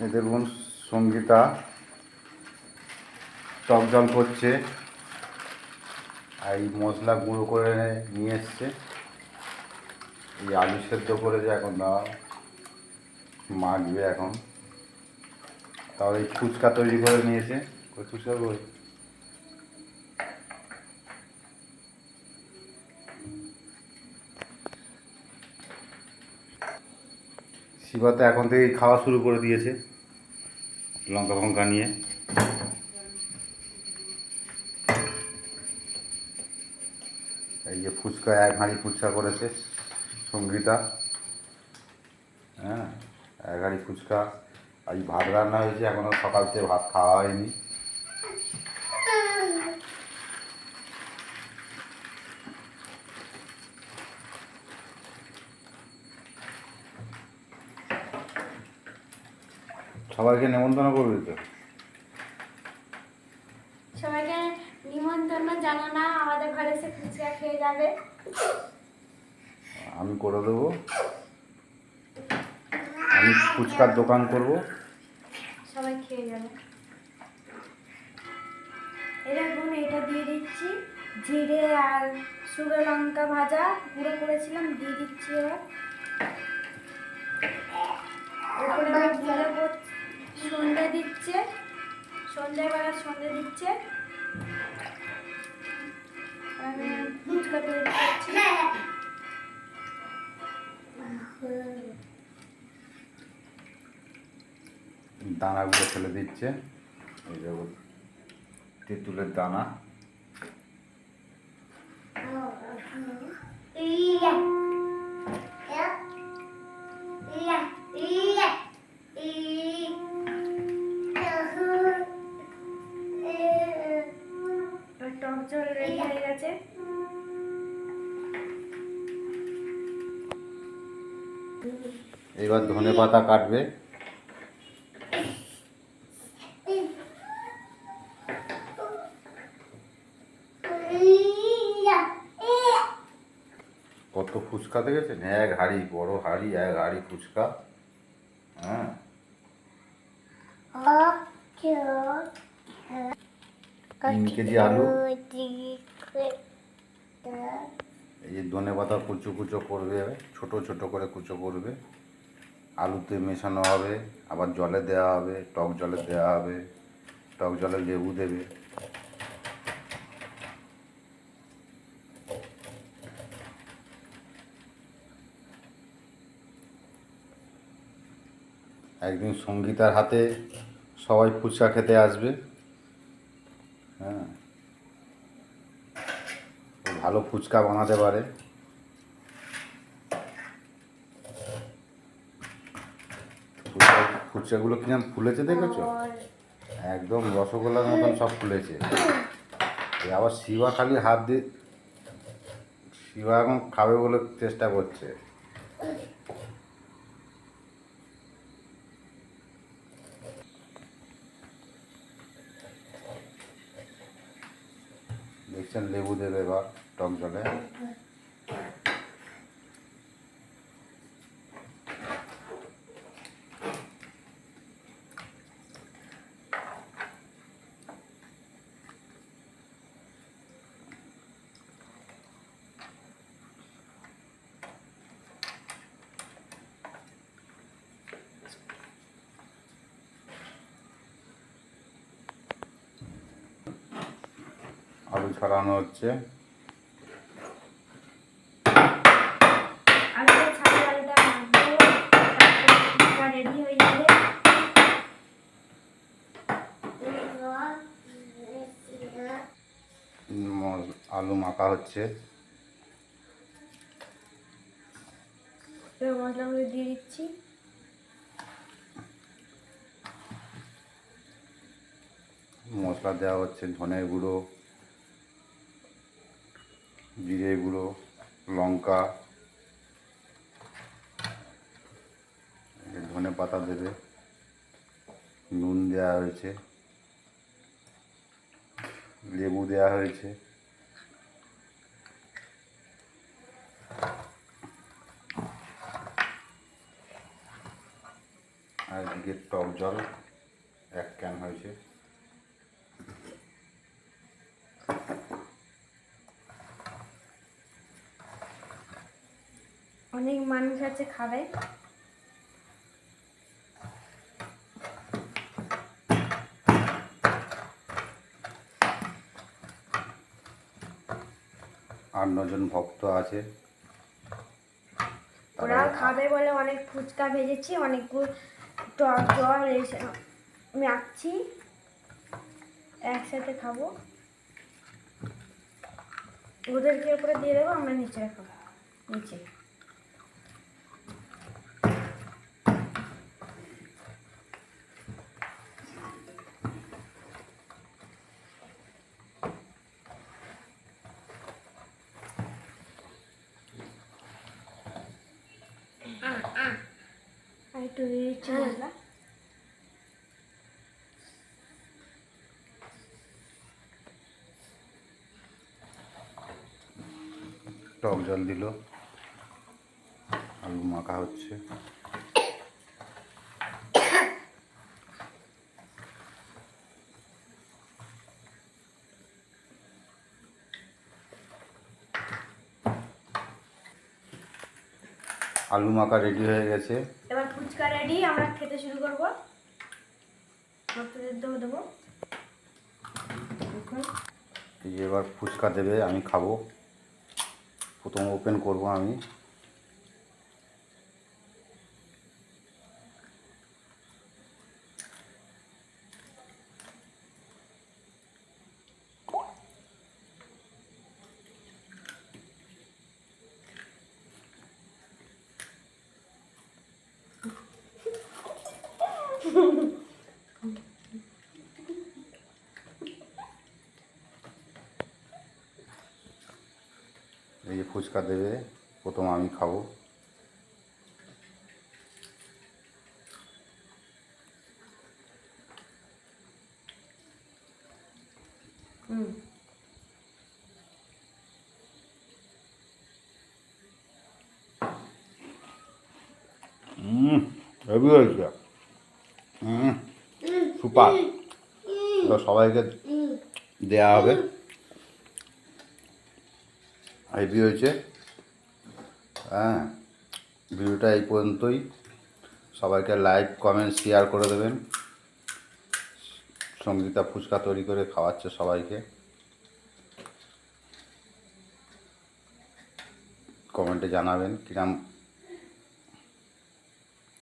এই দেখুন সঙ্গীতা, টক জল করছে, আর এই মশলা গুঁড়ো করে নিয়ে এসছে। এই আলু সেদ্ধ করেছে এখন, দাও। মাখবে এখন। তাহলে ফুচকা তৈরি করে নিয়েছে। ওই ফুচকা করে শিবাতে এখন থেকেই খাওয়া শুরু করে দিয়েছে, লঙ্কা ফঙ্কা নিয়ে। এই যে ফুচকা এক হাঁড়ি ফুচকা করেছে সঙ্গীতা। হ্যাঁ এক হাঁড়ি ফুচকা। আজ ভাত রান্না হয়েছে এখনও সকাল থেকে ভাত খাওয়া হয়নি। সবাইকে নেমন্তন্ন করবি তো? সবাইকে নিমন্ত্রণ জানো না আমাদের ঘরে এসে ফুচকা খেয়ে যাবে। আমি করে দেবো। আমি ফুচকার দোকান করব। সবাই খেয়ে যাবে। এরকম এটা দিয়ে দিচ্ছি জিরে আর শুকনো লঙ্কা ভাজা। গুঁড়ো করেছিলাম দিয়ে দিচ্ছি এবার। সন্ধ্যেবেলা সন্ধে দিচ্ছে। আমি ফুচকা তৈরি করছি। দানাগুলো ফেলে দিচ্ছে। এই যে তেঁতুলের দানা। এবার ধনে পাতা কাটবে। কত ফুচকা দেখেছেন? এক হাঁড়ি, বড় হাঁড়ি, এক হাঁড়ি ফুচকা। হ্যাঁ। তিন কেজি আলু। এই ধনে পাতা কুচো কুচো করবে, ছোট ছোট করে কুচো করবে। আলুতে মেশানো হবে, আবার জলে দেওয়া হবে, টক জলে দেওয়া হবে, টক জলে লেবু দেবে। একদিন সঙ্গীতার হাতে সবাই ফুচকা খেতে আসবে। হ্যাঁ। ভালো ফুচকা বানাতে পারে। ফুচকা ফুচকাগুলো কিরম ফুলেছে দেখেছ? একদম রসগোল্লার মতন সব ফুলেছে। আবার শিবা খালি হাত দিয়ে শিবা এখন খাবে বলে চেষ্টা করছে। দেখছেন লেবু দেবে এবার টক জলে আলু ছড়ানো হচ্ছে। আলু মাখা হচ্ছে। মশলাগুলো দিয়ে দিচ্ছি। মশলা দেওয়া হচ্ছে ধনের গুঁড়ো। জিরে গুঁড়ো, লঙ্কা, ধনে পাতা দেবে, নুন দেওয়া হয়েছে, লেবু দেওয়া হয়েছে, আর এদিকে টক জল এক ক্যান হয়েছে অনেক মানুষ আছে খাবে। আট নজন ভক্ত আছে। ওরা খাবে বলে অনেক ফুচকা ভেজেছি অনেকগুলো টক জল আঁকছি। একসাথে খাব। ওদেরকে উপরে দিয়ে দেবো আমরা নিচে খাব নিচে। একটু দিচ্ছি মশলা টক জল দিল। আলু মাখা হচ্ছে। আলু মাখা রেডি হয়ে গেছে। ফুচকা রেডি আমরা খেতে শুরু করব। দেবো দেবো। এবার ফুচকা দেবে, আমি খাব। প্রথম ওপেন করব আমি। এই যে ফুচকা দেবে প্রথম আমি খাব। হুম। হুম হেভি হয়েছে। সুপার এবার সবাইকে দেয়া হবে। হেভি হয়েছে। হ্যাঁ ভিডিওটা এই পর্যন্তই। সবাইকে লাইক কমেন্ট শেয়ার করে দেবেন। সঙ্গীতা ফুচকা তৈরি করে খাওয়াচ্ছে সবাইকে। কমেন্টে জানাবেন কিরম